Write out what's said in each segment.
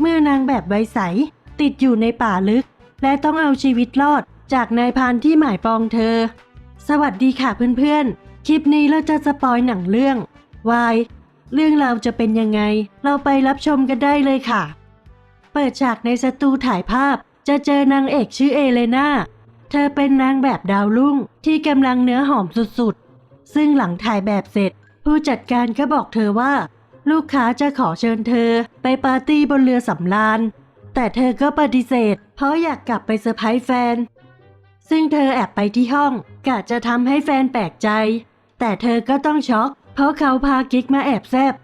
เมื่อนางแบบใบใส ติดอยู่ในป่าลึก และต้องเอาชีวิตรอดจากนายพานที่หมายปองเธอ สวัสดีค่ะเพื่อนๆ คลิปนี้เราจะสปอยหนังเรื่องวายเรื่องราวจะเป็นยังไง เราไปรับชมกันได้เลยค่ะ เปิดฉากในสตูถ่ายภาพจะเจอนางเอกชื่อเอเลนาเธอเป็นนางแบบดาวรุ่งที่กำลังเนื้อหอมสุดๆ ซึ่งหลังถ่ายแบบเสร็จ ผู้จัดการก็บอกเธอว่า ลูกค้าจะขอเชิญเธอไปปาร์ตี้บนเรือสำราญ แต่เธอก็ปฏิเสธ เพราะอยากกลับไปเซอร์ไพรส์แฟน ซึ่งเธอแอบไปที่ห้องกะจะทำให้แฟนแปลกใจ แต่เธอก็ต้องช็อก เพราะเขาพากิ๊กมาแอบแซบ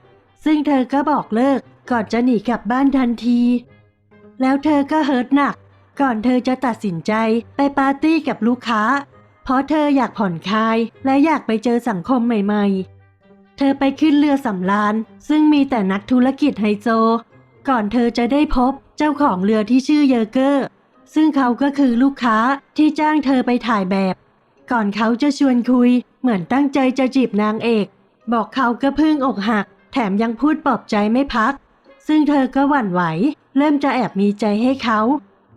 ซึ่งเธอก็บอกเลิกก่อนจะหนีกลับบ้านทันที แล้วเธอก็เฮิร์ตหนัก ก่อนเธอจะตัดสินใจไปปาร์ตี้กับลูกค้า เพราะเธออยากผ่อนคลายและอยากไปเจอสังคมใหม่ ๆ เธอไปขึ้นเรือสำราญ ซึ่งมีแต่นักธุรกิจไฮโซ ก่อนเธอจะได้พบเจ้าของเรือที่ชื่อเยอเกอร์ ซึ่งเขาก็คือลูกค้าที่จ้างเธอไปถ่ายแบบ ก่อนเขาจะชวนคุย เหมือนตั้งใจจะจีบนางเอก บอกเขาก็เพิ่งอกหัก แถมยังพูดปลอบใจไม่พัก ซึ่งเธอก็หวั่นไหว เริ่มจะแอบมีใจให้เขา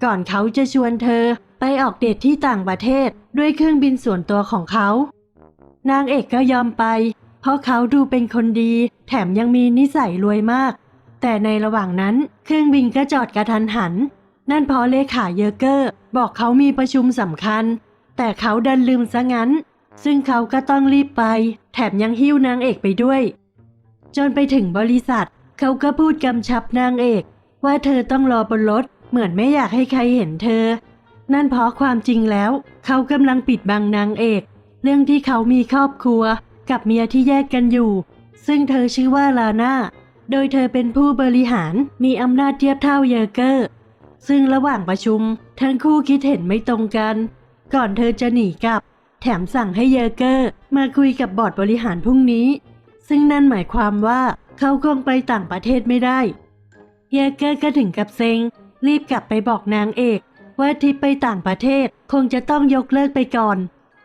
ก่อนเขาจะชวนเธอไปออกเดทที่ต่างประเทศด้วยเครื่องบินส่วนตัวของเขา นางเอกก็ยอมไป เพราะเขาดูเป็นคนดี แถมยังมีนิสัยรวยมาก แต่ในระหว่างนั้นเครื่องบินก็จอดกระทันหัน นั่นเพราะเลขาเยอเกอร์ บอกเขามีประชุมสำคัญ แต่เขาดันลืมซะงั้น ซึ่งเขาก็ต้องรีบไป แถมยังหิ้วนางเอกไปด้วย จนไปถึงบริษัท เขาก็พูดกำชับนางเอก ว่าเธอต้องรอบนรถเหมือนไม่อยากให้ใครเห็นเธอ นั่นเพราะความจริงแล้ว เขากำลังปิดบังนางเอก เรื่องที่เขามีครอบครัว กับเมียที่แยกกันอยู่ ซึ่งเธอชื่อว่าลาน่า โดยเธอเป็นผู้บริหารมีอำนาจเทียบเท่าเยอเกอร์ ซึ่งระหว่างประชุม ทั้งคู่คิดเห็นไม่ตรงกัน ก่อนเธอจะหนีกลับ แถมสั่งให้เยอเกอร์ มาคุยกับบอร์ดบริหารพรุ่งนี้ ซึ่งนั่นหมายความว่าเขาคงไปต่างประเทศไม่ได้ เยอเกอร์ก็ถึงกับเซ็ง รีบกลับไปบอกนางเอก ว่าทริปไปต่างประเทศคงจะต้องยกเลิกไปก่อน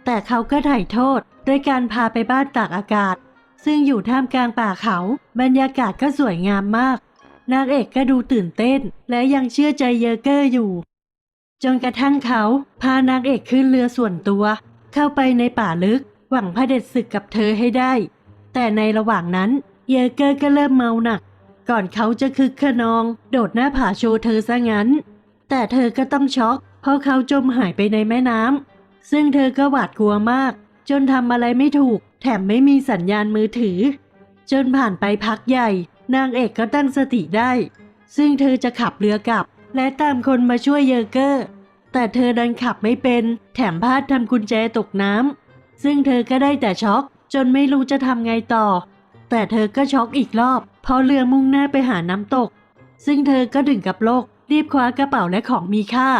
แต่เขาก็ถ่ายโทษ ด้วยการพาไปบ้านตากอากาศ ซึ่งอยู่ท่ามกลางป่าเขา บรรยากาศก็สวยงามมาก นางเอกก็ดูตื่นเต้น และยังเชื่อใจเยอเกอร์อยู่ จนกระทั่งเขาพานางเอกขึ้นเรือส่วนตัว เข้าไปในป่าลึก หวังพระเด็จศึกกับเธอให้ได้ แต่ในระหว่างนั้นเยอเกอร์ก็เริ่มเมาหนัก ก่อนเขาจะคึกขนอง โดดหน้าผาโชว์เธอซะงั้น แต่เธอก็ต้องช็อก เพราะเขาจมหายไปในแม่น้ำซึ่งเธอก็หวาดกลัวมาก จนทำอะไรไม่ถูก แถมไม่มีสัญญาณมือถือ จนผ่านไปพักใหญ่ นางเอกก็ตั้งสติได้ ซึ่งเธอจะขับเรือกลับ และตามคนมาช่วยเยอเกอร์ แต่เธอดันขับไม่เป็น แถมพลาดทำกุญแจตกน้ำซึ่งเธอก็ได้แต่ช็อก จนไม่รู้จะทำไงต่อ แต่เธอก็ช็อกอีกรอบ เพราะเรือมุ่งหน้าไปหาน้ำตก ซึ่งเธอก็ถึงกับโลก รีบคว้ากระเป๋าและของมีค่า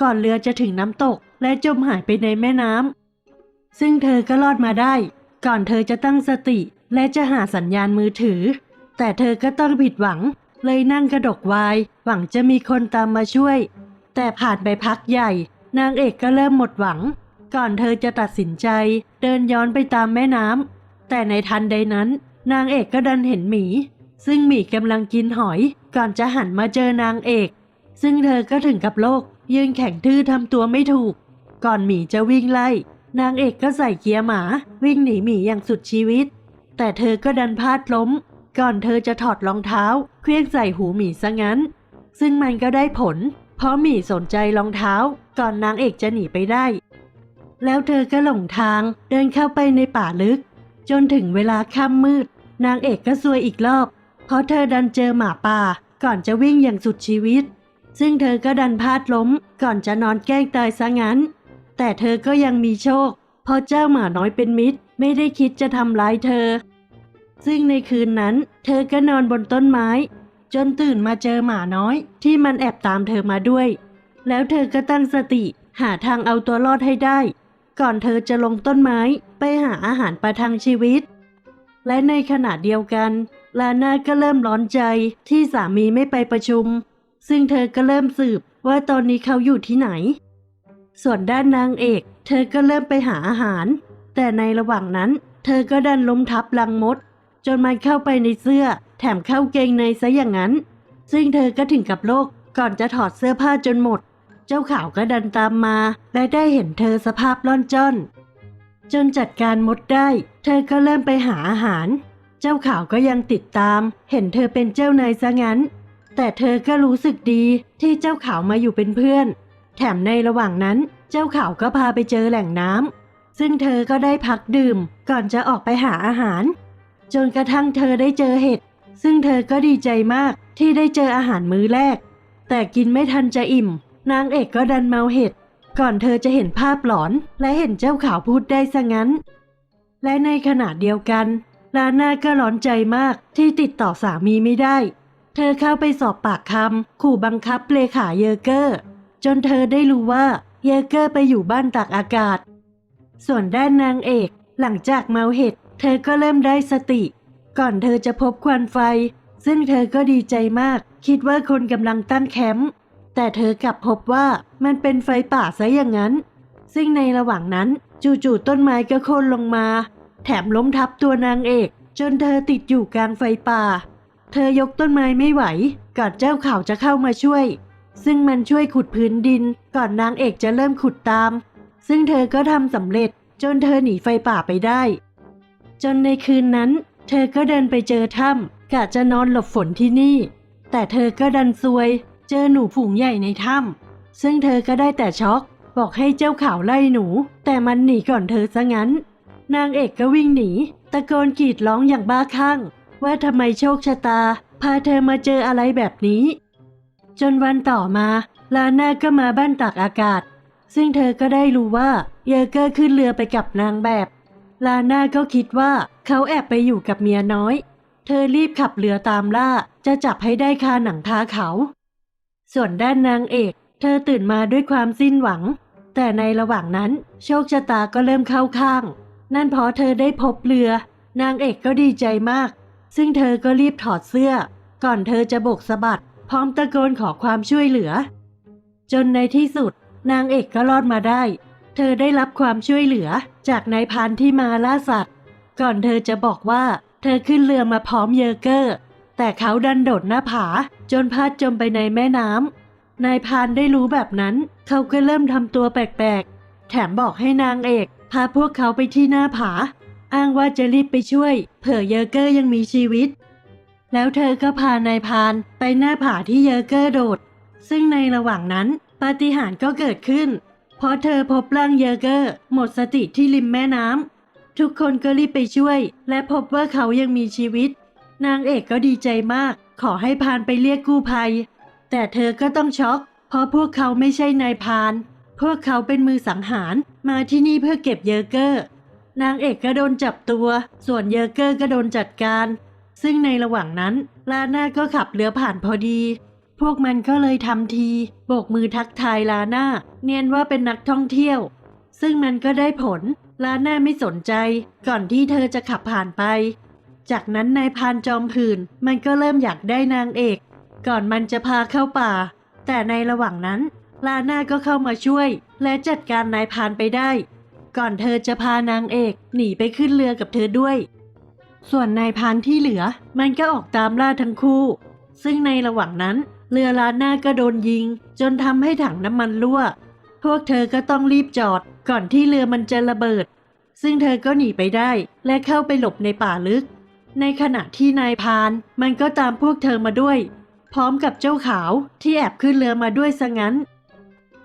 ก่อนเรือจะถึงน้ำตกและจมหายไปในแม่น้ำ ซึ่งเธอก็รอดมาได้ ก่อนเธอจะตั้งสติ และจะหาสัญญาณมือถือ แต่เธอก็ต้องผิดหวัง เลยนั่งกระดกวาย หวังจะมีคนตามมาช่วย แต่ผ่านไปพักใหญ่ นางเอกก็เริ่มหมดหวัง ก่อนเธอจะตัดสินใจ เดินย้อนไปตามแม่น้ำแต่ในทันใดนั้น นางเอกก็ดันเห็นหมี ซึ่งหมีกำลังกินหอย ก่อนจะหันมาเจอนางเอก ซึ่งเธอก็ถึงกับโลก ยืนแข็งทื่อทำตัวไม่ถูก ก่อนหมีจะวิ่งไล่ นางเอกก็ใส่เกียร์หมา วิ่งหนีหมีอย่างสุดชีวิต แต่เธอก็ดันพลาดล้ม ก่อนเธอจะถอดรองเท้าเคลื่องใส่หูหมีซะงั้น ซึ่งมันก็ได้ผล เพราะหมีสนใจรองเท้า ก่อนนางเอกจะหนีไปได้ แล้วเธอก็หลงทางเดินเข้าไปในป่าลึก จนถึงเวลาค่ำมืด นางเอกก็ซวยอีกรอบ เพราะเธอดันเจอหมาป่า ก่อนจะวิ่งอย่างสุดชีวิต ซึ่งเธอก็ดันพลาดล้ม ก่อนจะนอนแกล้งตายซะงั้น แต่เธอก็ยังมีโชค เพราะเจ้าหมาน้อยเป็นมิตร ไม่ได้คิดจะทำร้ายเธอ ซึ่งในคืนนั้น เธอก็นอนบนต้นไม้ จนตื่นมาเจอหมาน้อย ที่มันแอบตามเธอมาด้วย แล้วเธอก็ตั้งสติ หาทางเอาตัวรอดให้ได้ ก่อนเธอจะลงต้นไม้ไปหาอาหารประทังชีวิต และในขณะเดียวกันลาน่าก็เริ่มร้อนใจที่สามีไม่ไปประชุม ซึ่งเธอก็เริ่มสืบว่าตอนนี้เขาอยู่ที่ไหน ส่วนด้านนางเอก เธอก็เริ่มไปหาอาหาร แต่ในระหว่างนั้น เธอก็ดันล้มทับลังมด จนมันเข้าไปในเสื้อ แถมเข้าเกงในซะอย่างนั้น ซึ่งเธอก็ถึงกับโลกก่อนจะถอดเสื้อผ้าจนหมด เจ้าข่าวก็ดันตามมา และได้เห็นเธอสภาพล่อนจ้อน จนจัดการมดได้ เธอก็เริ่มไปหาอาหาร เจ้าข่าวก็ยังติดตาม เห็นเธอเป็นเจ้านายซะงั้น แต่เธอก็รู้สึกดีที่เจ้าข่าวมาอยู่เป็นเพื่อน แถมในระหว่างนั้นเจ้าขาวก็พาไปเจอแหล่งน้ำซึ่งเธอก็ได้พักดื่มก่อนจะออกไปหาอาหาร จนกระทั่งเธอได้เจอเห็ดซึ่งเธอก็ดีใจมากที่ได้เจออาหารมื้อแรก แต่กินไม่ทันจะอิ่ม นางเอกก็ดันเมาเห็ดก่อนเธอจะเห็นภาพหลอน และเห็นเจ้าขาวพูดได้ซะงั้น และในขณะเดียวกันลาน่าก็ร้อนใจมากที่ติดต่อสามีไม่ได้ เธอเข้าไปสอบปากคำขู่บังคับเลขาเยอเกอร์ จนเธอได้รู้ว่าเยเกอร์ไปอยู่บ้านตากอากาศ ส่วนด้านนางเอกหลังจากเมาเห็ดเธอก็เริ่มได้สติ ก่อนเธอจะพบควันไฟ ซึ่งเธอก็ดีใจมาก คิดว่าคนกำลังตั้งแคมป์แต่เธอกลับพบว่ามันเป็นไฟป่าซะอย่างนั้น ซึ่งในระหว่างนั้นจู่ๆต้นไม้ก็โค่นลงมา แถมล้มทับตัวนางเอก จนเธอติดอยู่กลางไฟป่า เธอยกต้นไม้ไม่ไหว ก่อนเจ้าข่าวจะเข้ามาช่วย ซึ่งมันช่วยขุดพื้นดินก่อนนางเอกจะเริ่มขุดตาม ซึ่งเธอก็ทำสำเร็จจนเธอหนีไฟป่าไปได้ จนในคืนนั้น เธอก็เดินไปเจอถ้ำกะจะนอนหลบฝนที่นี่ แต่เธอก็ดันซวย เจอหนูฝูงใหญ่ในถ้ำซึ่งเธอก็ได้แต่ช็อกบอกให้เจ้าข่าวไล่หนู แต่มันหนีก่อนเธอซะงั้น นางเอกก็วิ่งหนี ตะโกนกรีดร้องอย่างบ้าคลั่ง ว่าทำไมโชคชะตา พาเธอมาเจออะไรแบบนี้ จนวันต่อมาลาน่าก็มาบ้านตากอากาศ ซึ่งเธอก็ได้รู้ว่าเยอเกอร์ขึ้นเรือไปกับนางแบบ ลาน่าก็คิดว่าเขาแอบไปอยู่กับเมียน้อย เธอรีบขับเรือตามล่าจะจับให้ได้คาหนังคาเขา ส่วนด้านนางเอก เธอตื่นมาด้วยความสิ้นหวัง แต่ในระหว่างนั้นโชคชะตาก็เริ่มเข้าข้าง นั่นเพราะเธอได้พบเรือ นางเอกก็ดีใจมาก ซึ่งเธอก็รีบถอดเสื้อ ก่อนเธอจะโบกสะบัด ร้อมตะโกนขอความช่วยเหลือ จนในที่สุด นางเอกก็รอดมาได้ เธอได้รับความช่วยเหลือจากนายพรานที่มาล่าสัตว์ ก่อนเธอจะบอกว่า เธอขึ้นเรือมาพร้อมเยอเกอร์ แต่เขาดันโดดหน้าผา จนพลาดจมไปในแม่น้ำนายพรานได้รู้แบบนั้น เขาก็เริ่มทำตัวแปลกๆ แถมบอกให้นางเอกพาพวกเขาไปที่หน้าผา อ้างว่าจะรีบไปช่วย เผื่อเยอเกอร์ยังมีชีวิต แล้วเธอก็พานายพานไปหน้าผาที่เยอเกอร์โดด ซึ่งในระหว่างนั้นปาฏิหาริย์ก็เกิดขึ้น เพราะเธอพบร่างเยอเกอร์ หมดสติที่ริมแม่น้ำทุกคนก็รีบไปช่วย และพบว่าเขายังมีชีวิต นางเอกก็ดีใจมาก ขอให้พานไปเรียกกู้ภัย แต่เธอก็ต้องช็อก เพราะพวกเขาไม่ใช่นายพาน พวกเขาเป็นมือสังหารมาที่นี่เพื่อเก็บเยอเกอร์ นางเอกก็โดนจับตัว ส่วนเยอเกอร์ก็โดนจัดการ ซึ่งในระหว่างนั้นลาน่าก็ขับเรือผ่านพอดี พวกมันก็เลยทำทีโบกมือทักทายลาน่าเนียนว่าเป็นนักท่องเที่ยว ซึ่งมันก็ได้ผลลาน่าไม่สนใจ ก่อนที่เธอจะขับผ่านไป จากนั้นนายพานจอมผื่นมันก็เริ่มอยากได้นางเอก ก่อนมันจะพาเข้าป่า แต่ในระหว่างนั้นลาน่าก็เข้ามาช่วย และจัดการนายพานไปได้ ก่อนเธอจะพานางเอกหนีไปขึ้นเรือกับเธอด้วย ส่วนนายพานที่เหลือมันก็ออกตามล่าทั้งคู่ ซึ่งในระหว่างนั้น เรือลาน่าก็โดนยิง จนทำให้ถังน้ำมันรั่ว พวกเธอก็ต้องรีบจอด ก่อนที่เรือมันจะระเบิด ซึ่งเธอก็หนีไปได้ และเข้าไปหลบในป่าลึก ในขณะที่นายพานมันก็ตามพวกเธอมาด้วย พร้อมกับเจ้าขาวที่แอบขึ้นเรือมาด้วยซะงั้น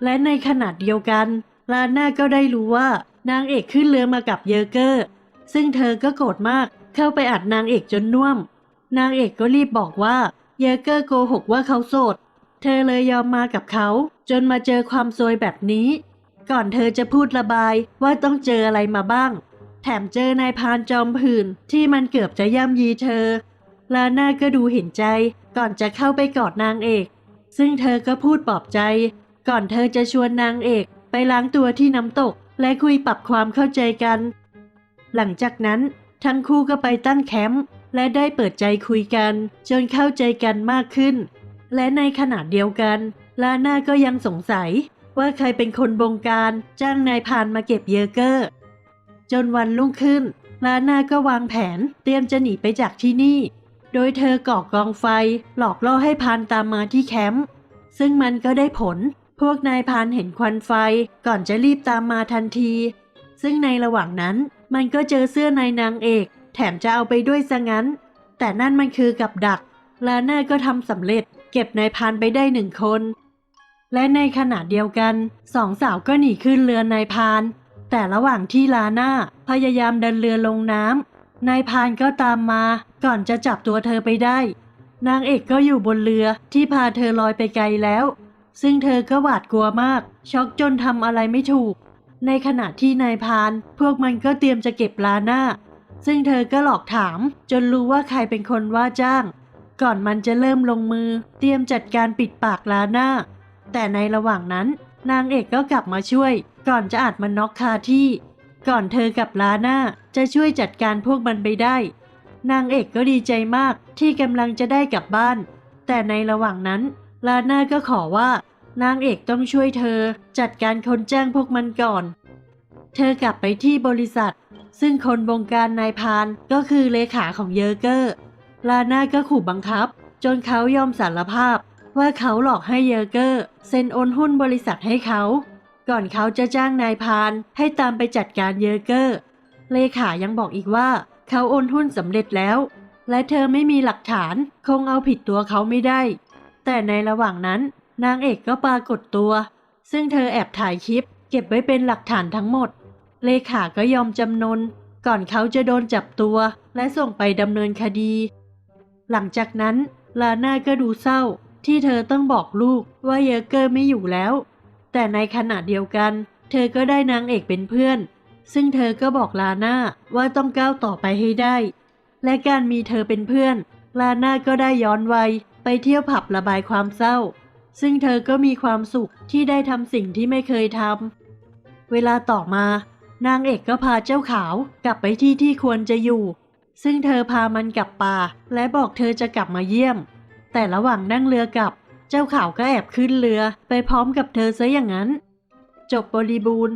และในขณะเดียวกันลาน่าก็ได้รู้ว่านางเอกขึ้นเรือมากับเยอเกอร์ ซึ่งเธอก็โกรธมาก เข้าไปอัดนางเอกจนน่วม นางเอกก็รีบบอกว่าเยอเกอร์โกหกว่าเขาโสด เธอเลยยอมมากับเขา จนมาเจอความซวยแบบนี้ ก่อนเธอจะพูดระบายว่าต้องเจออะไรมาบ้าง แถมเจอนายพานจอมผื่นที่มันเกือบจะย่ำยีเธอ ลาน่าก็ดูเห็นใจ ก่อนจะเข้าไปกอดนางเอก ซึ่งเธอก็พูดปลอบใจ ก่อนเธอจะชวนนางเอกไปล้างตัวที่น้ำตก และคุยปรับความเข้าใจกัน หลังจากนั้น ทั้งคู่ก็ไปตั้งแคมป์และได้เปิดใจคุยกัน จนเข้าใจกันมากขึ้น และในขณะเดียวกัน ลาน่าก็ยังสงสัย ว่าใครเป็นคนบงการจ้างนายพานมาเก็บเยอเกอร์ จนวันรุ่งขึ้น ลาน่าก็วางแผนเตรียมจะหนีไปจากที่นี่โโดยเธอก่อกองไฟ หลอกล่อให้พานตามมาที่แคมป์ซึ่งมันก็ได้ผล พวกนายพานเห็นควันไฟก่อนจะรีบตามมาทันที ซึ่งในระหว่างนั้น มันก็เจอเสื้อนายนางเอก แถมจะเอาไปด้วยซะงั้น แต่นั่นมันคือกับดัก ลาน่าก็ทำสำเร็จ เก็บนายพานไปได้หนึ่งคน และในขณะเดียวกันสองสาวก็หนีขึ้นเรือนายพาน แต่ระหว่างที่ลาน่าพยายามดินเรือลงน้ำนายพานก็ตามมา ก่อนจะจับตัวเธอไปได้ นางเอกก็อยู่บนเรือที่พาเธอลอยไปไกลแล้ว ซึ่งเธอก็หวาดกลัวมาก ช็อกจนทำอะไรไม่ถูก ในขณะที่นายพาน พวกมันก็เตรียมจะเก็บลาน่าซึ่งเธอก็หลอกถาม จนรู้ว่าใครเป็นคนว่าจ้าง ก่อนมันจะเริ่มลงมือ เตรียมจัดการปิดปากลาน่าแต่ในระหว่างนั้น นางเอกก็กลับมาช่วย ก่อนจะอัดมันน็อกคาที่ ก่อนเธอกับลาน่าจะช่วยจัดการพวกมันไปได้ นางเอกก็ดีใจมากที่กำลังจะได้กลับบ้าน แต่ในระหว่างนั้นลาน่าก็ขอว่า นางเอกต้องช่วยเธอ จัดการคนแจ้งพวกมันก่อน เธอกลับไปที่บริษัท ซึ่งคนบงการนายพานก็คือเลขาของเยอเกอร์ ลาน่าก็ขู่บังคับ จนเขายอมสารภาพ ว่าเขาหลอกให้เยอเกอร์เซ็นโอนหุ้นบริษัทให้เขา ก่อนเขาจะจ้างนายพานให้ตามไปจัดการเยอเกอร์ เลขายังบอกอีกว่า เขาโอนหุ้นสำเร็จแล้ว และเธอไม่มีหลักฐานคงเอาผิดตัวเขาไม่ได้ แต่ในระหว่างนั้น นางเอกก็ปรากฏตัว ซึ่งเธอแอบถ่ายคลิป เก็บไว้เป็นหลักฐานทั้งหมด เลขาก็ยอมจำนน ก่อนเขาจะโดนจับตัว และส่งไปดำเนินคดี หลังจากนั้น ลาน่าก็ดูเศร้า ที่เธอต้องบอกลูกว่าเยอเกอร์ไม่อยู่แล้ว แต่ในขณะเดียวกัน เธอก็ได้นางเอกเป็นเพื่อน ซึ่งเธอก็บอกลาน่าว่าต้องก้าวต่อไปให้ได้ และการมีเธอเป็นเพื่อน ลาน่าก็ได้ย้อนวัยไปเที่ยวผับระบายความเศร้า ซึ่งเธอก็มีความสุขที่ได้ทำสิ่งที่ไม่เคยทำ เวลาต่อมา นางเอกก็พาเจ้าขาวกลับไปที่ที่ควรจะอยู่ ซึ่งเธอพามันกลับป่า และบอกเธอจะกลับมาเยี่ยม แต่ระหว่างนั่งเรือกลับ เจ้าขาวก็แอบขึ้นเรือไปพร้อมกับเธอซะอย่างนั้น จบบริบูรณ์